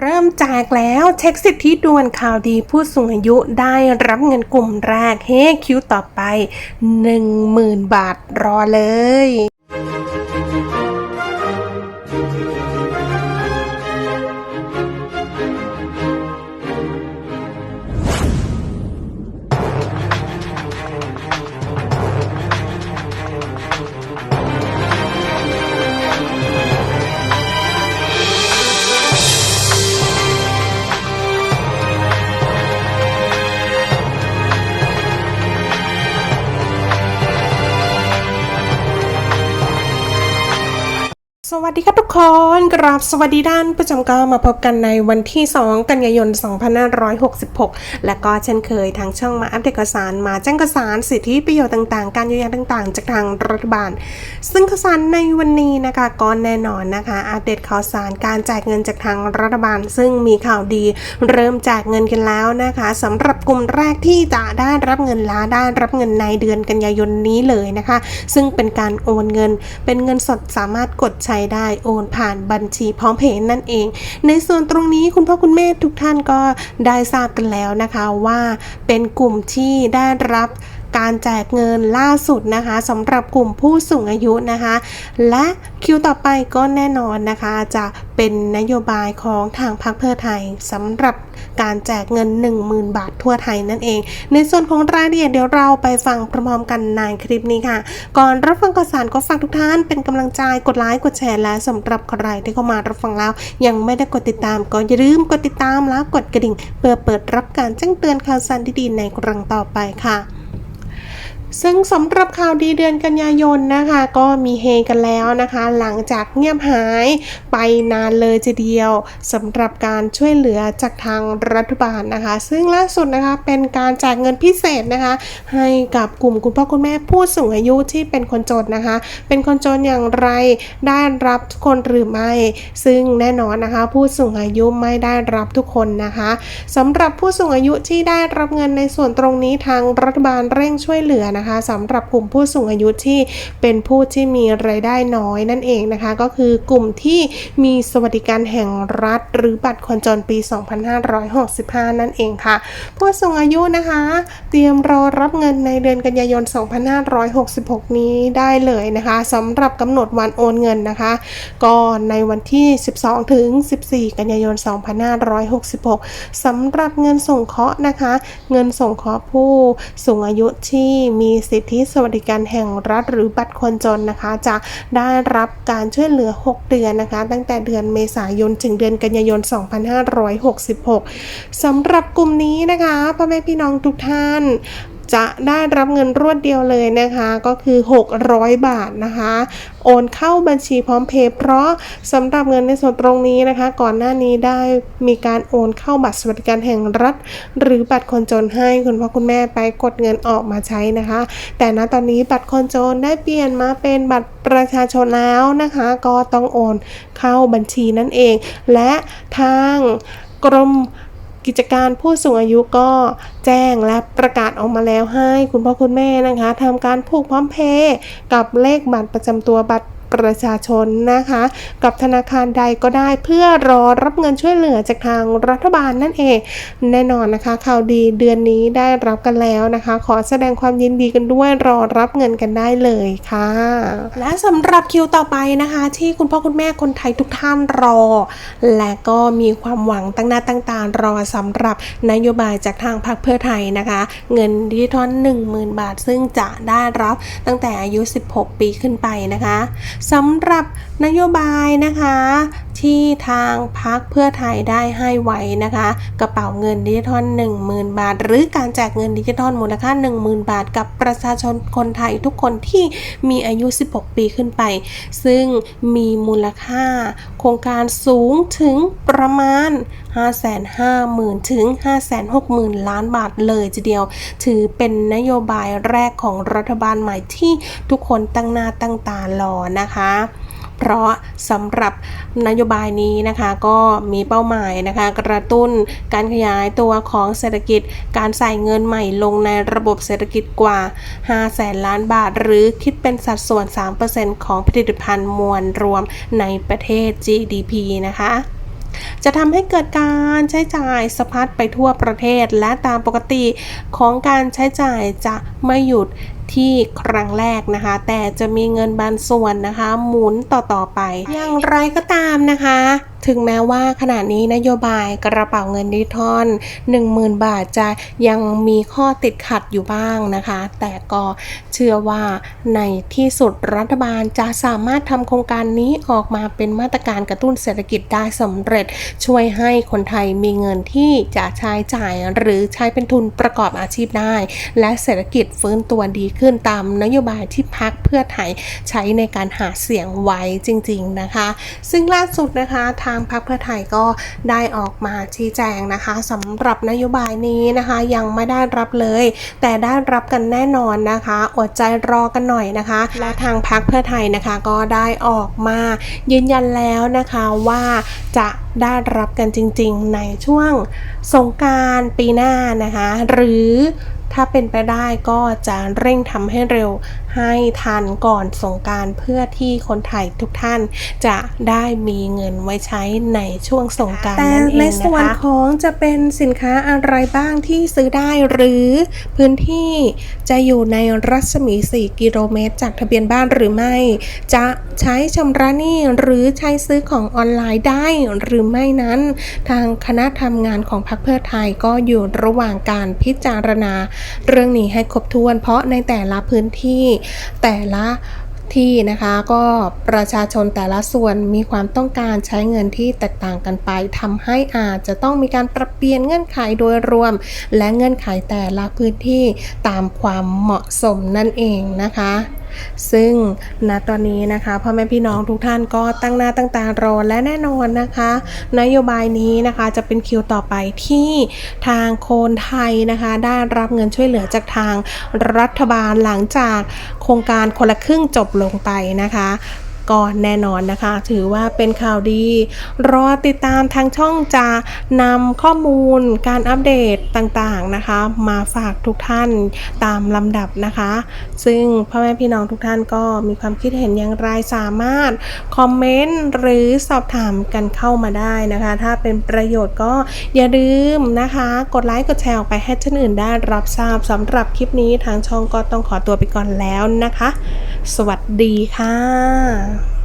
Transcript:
เริ่มแจกแล้วเช็คสิทธิด่วนข่าวดีผู้สูงอายุได้รับเงินกลุ่มแรกเฮ้คิวต่อไป 10,000 บาทรอเลย วัสดีครับทุกคนกราบสวัสดีด้านประจำก็มาพบกันในวันที่ 2 กันยายน 2566 และก็เช่นเคยทางช่องมาอัปเดตข่าวสารมาแจ้งข่าวสารสิทธิประโยชน์ต่างๆ การเยียวยาต่างๆ จากทางรัฐบาล ซึ่งข่าวสารในวันนี้นะคะก็แน่นอนนะคะ อัปเดตข่าวสารการแจกเงินจากทางรัฐบาล ซึ่งมีข่าวดี เริ่มแจกเงินกันแล้วนะคะสำหรับกลุ่มแรกที่จะได้รับเงินล้าได้รับเงินในเดือนกันยายนนี้เลยนะคะ ซึ่งเป็นการโอนเงินเป็นเงินสดสามารถกดใช้ได้โอนผ่านบัญชีพร้อมเพย์นั่นเอง ในส่วนตรงนี้คุณพ่อคุณแม่ทุกท่านก็ได้ทราบกันแล้วนะคะว่าเป็นกลุ่มที่ได้รับ การแจกเงินล่าสุดนะคะสำหรับกลุ่มผู้สูงอายุนะคะ และคิวต่อไปก็แน่นอนนะคะ จะเป็นนโยบายของทางพรรคเพื่อไทยสำหรับการแจกเงิน 10,000 บาททั่วไทยนั่นเอง ในส่วนของรายละเอียดเดี๋ยวเราไปฟังพร้อมๆกันในคลิปนี้ค่ะ ก่อนรับฟังข่าวสารก็ฝากทุกท่านเป็นกำลังใจกดไลค์กดแชร์และสำหรับใครที่เข้ามารับฟังแล้ว ยังไม่ได้กดติดตามก็อย่าลืมกดติดตามแล้วกดกระดิ่ง เพื่อเปิดรับการแจ้งเตือนข่าวสารดีๆในครั้งต่อไปค่ะ ซึ่งสำหรับข่าวดีเดือนกันยายนนะคะ ก็มีเฮกันแล้วนะคะ หลังจากเงียบหายไปนานเลยทีเดียวสำหรับการช่วยเหลือจากทางรัฐบาลนะคะ ซึ่งล่าสุดนะคะเป็นการแจกเงินพิเศษนะคะ ให้กับกลุ่มคุณพ่อคุณแม่ผู้สูงอายุที่เป็นคนจนนะคะ เป็นคนจนอย่างไรได้รับทุกคนหรือไม่ ซึ่งแน่นอนนะคะ ผู้สูงอายุไม่ได้รับทุกคนนะคะสำหรับผู้สูงอายุที่ได้รับเงินในส่วนตรงนี้ทางรัฐบาลเร่งช่วยเหลือนะคะสำหรับกลุ่มผู้สูงอายุที่เป็นผู้ที่มีรายได้น้อยนั่นเองนะคะ ก็คือกลุ่มที่มีสวัสดิการแห่งรัฐ หรือบัตรคนจนปี 2565 นั่นเองค่ะ ผู้สูงอายุนะคะ เตรียมรอรับเงินในเดือนกันยายน 2566 นี้ได้เลยนะคะสำหรับกำหนดวันโอนเงินนะคะ ก็ในวันที่ 12 ถึง 14 กันยายน 2566 สำหรับเงินส่งเคราะห์นะคะ เงินส่งเคราะห์ผู้สูงอายุที่มีีสิทธิสวัสดิการแห่งรัฐหรือบัตรคนจนนะคะ จะได้รับการช่วยเหลือ 6 เดือนนะคะ ตั้งแต่เดือนเมษายนถึงเดือนกันยายน 2566สำหรับกลุ่มนี้นะคะพ่อแม่พี่น้องทุกท่าน จะได้รับเงินรวดเดียวเลยนะคะ ก็คือ 600 บาทนะคะ โอนเข้าบัญชีพร้อมเพย์เพราะสำหรับเงินในส่วนตรงนี้นะคะ ก่อนหน้านี้ได้มีการโอนเข้าบัตรสวัสดิการแห่งรัฐ หรือบัตรคนจนให้คุณพ่อคุณแม่ไปกดเงินออกมาใช้นะคะ แต่ณตอนนี้บัตรคนจนได้เปลี่ยนมาเป็นบัตรประชาชนแล้วนะคะ ก็ต้องโอนเข้าบัญชีนั่นเอง และทางกรม กิจการผู้สูงอายุก็แจ้งและประกาศออกมาแล้วให้คุณพ่อคุณแม่นะคะทำการผูกพร้อมเพย์กับเลขบัตรประจำตัวบัตร ประชาชนนะคะ กับธนาคารใดก็ได้เพื่อรอรับเงินช่วยเหลือจากทางรัฐบาลนั่นเอง แน่นอนนะคะข่าวดีเดือนนี้ได้รับกันแล้วนะคะ ขอแสดงความยินดีกันด้วยรอรับเงินกันได้เลยค่ะ และสำหรับคิวต่อไปนะคะ ที่คุณพ่อคุณแม่คนไทยทุกท่านรอ และก็มีความหวังตั้งหน้าตั้งตารอสำหรับนโยบายจากทางพรรคเพื่อไทยนะคะ เงินดิจิทัล10,000 บาท ซึ่งจะได้รับตั้งแต่อายุ 16 ปีขึ้นไปนะคะสำหรับนโยบายนะคะ ที่ทางพักเพื่อไทยได้ให้ไว้นะคะ กระเป๋าเงินดิจิทัล10,000 บาท หรือการแจกเงินดิจิทัลมูลค่า 10,000 บาท กับประชาชนคนไทยทุกคนที่มีอายุ 16 ปีขึ้นไป ซึ่งมีมูลค่า โครงการสูงถึงประมาณ 550,000 ถึง 560,000 ล้านบาทเลยทีเดียว ถือเป็นนโยบายแรกของรัฐบาลใหม่ที่ทุกคนตั้งหน้าตั้งตารอนะคะ เพราะสำหรับนโยบายนี้นะคะก็มีเป้าหมายนะคะกระตุ้นการขยายตัวของเศรษฐกิจการใส่เงินใหม่ลงในระบบเศรษฐกิจกว่า 5 แสนล้านบาท หรือคิดเป็นสัดส่วน 3%ของผลิตภัณฑ์มวลรวมในประเทศ GDP นะคะจะทำให้เกิดการใช้จ่ายสะพัดไปทั่วประเทศ และตามปกติของการใช้จ่ายจะไม่หยุด ที่ครั้งแรกนะคะ แต่จะมีเงินบางส่วนนะคะ หมุนต่อๆไป อย่างไรก็ตามนะคะ ถึงแม้ว่าขณะนี้นโยบายกระเป๋าเงินดิจิทัล10,000 บาทจะยังมีข้อติดขัดอยู่บ้างนะคะ แต่ก็เชื่อว่าในที่สุดรัฐบาลจะสามารถทำโครงการนี้ออกมาเป็นมาตรการกระตุ้นเศรษฐกิจได้สำเร็จ ช่วยให้คนไทยมีเงินที่จะใช้จ่ายหรือใช้เป็นทุนประกอบอาชีพได้ และเศรษฐกิจฟื้นตัวดีขึ้นตามนโยบายที่พักเพื่อไทยใช้ในการหาเสียงไว้จริง ๆนะคะ ซึ่งล่าสุดนะคะทางพรรคเพื่อไทยก็ได้ออกมาชี้แจงนะคะสำหรับนโยบายนี้นะคะยังไม่ได้รับเลย แต่ได้รับกันแน่นอนนะคะอดใจรอกันหน่อยนะคะ และทางพรรคเพื่อไทยนะคะก็ได้ออกมายืนยันแล้วนะคะว่าจะได้รับกันจริง ๆ ในช่วงสงการปีหน้านะคะ หรือ ถ้าเป็นไปได้ก็จะเร่งทำให้เร็ว ให้ทันก่อนสงการเพื่อที่คนไทยทุกท่านจะได้มีเงินไว้ใช้ในช่วงสงการนั่นเองนะคะในส่วนของจะเป็นสินค้าอะไรบ้างที่ซื้อได้หรือพื้นที่จะอยู่ในรัศมี 4 กิโลเมตร จากทะเบียนบ้านหรือไม่ จะใช้ชำระหนี้หรือใช้ซื้อของออนไลน์ได้หรือไม่นั้น ทางคณะทำงานของพรรคเพื่อไทยก็อยู่ระหว่างการพิจารณา เรื่องนี้ให้ครบถ้วน เพราะในแต่ละพื้นที่แต่ละที่นะคะก็ประชาชนแต่ละส่วนมีความต้องการใช้เงินที่แตกต่างกันไปทำให้อาจจะต้องมีการปรับเปลี่ยนเงื่อนไขโดยรวม และเงื่อนไขแต่ละพื้นที่ตามความเหมาะสมนั่นเองนะคะ ซึ่งณตอนนี้นะคะพ่อแม่พี่น้องทุกท่านก็ตั้งหน้าตั้งตารอและแน่นอนนะคะ นโยบายนี้นะคะจะเป็นคิวต่อไปที่ทางโคนไทยนะคะ ได้รับเงินช่วยเหลือจากทางรัฐบาลหลังจากโครงการคนละครึ่งจบลงไปนะคะ ก็แน่นอนนะคะ ถือว่าเป็นข่าวดี รอติดตามทางช่องจะนำข้อมูลการอัปเดตต่างๆนะคะ มาฝากทุกท่านตามลำดับนะคะ ซึ่งพ่อแม่พี่น้องทุกท่านก็มีความคิดเห็นอย่างไรสามารถคอมเมนต์หรือสอบถามกันเข้ามาได้นะคะ ถ้าเป็นประโยชน์ก็อย่าลืมนะคะ กดไลค์กดแชร์ออกไปให้ท่านอื่นได้รับทราบสำหรับคลิปนี้ทางช่องก็ต้องขอตัวไปก่อนแล้วนะคะ สวัสดีค่ะ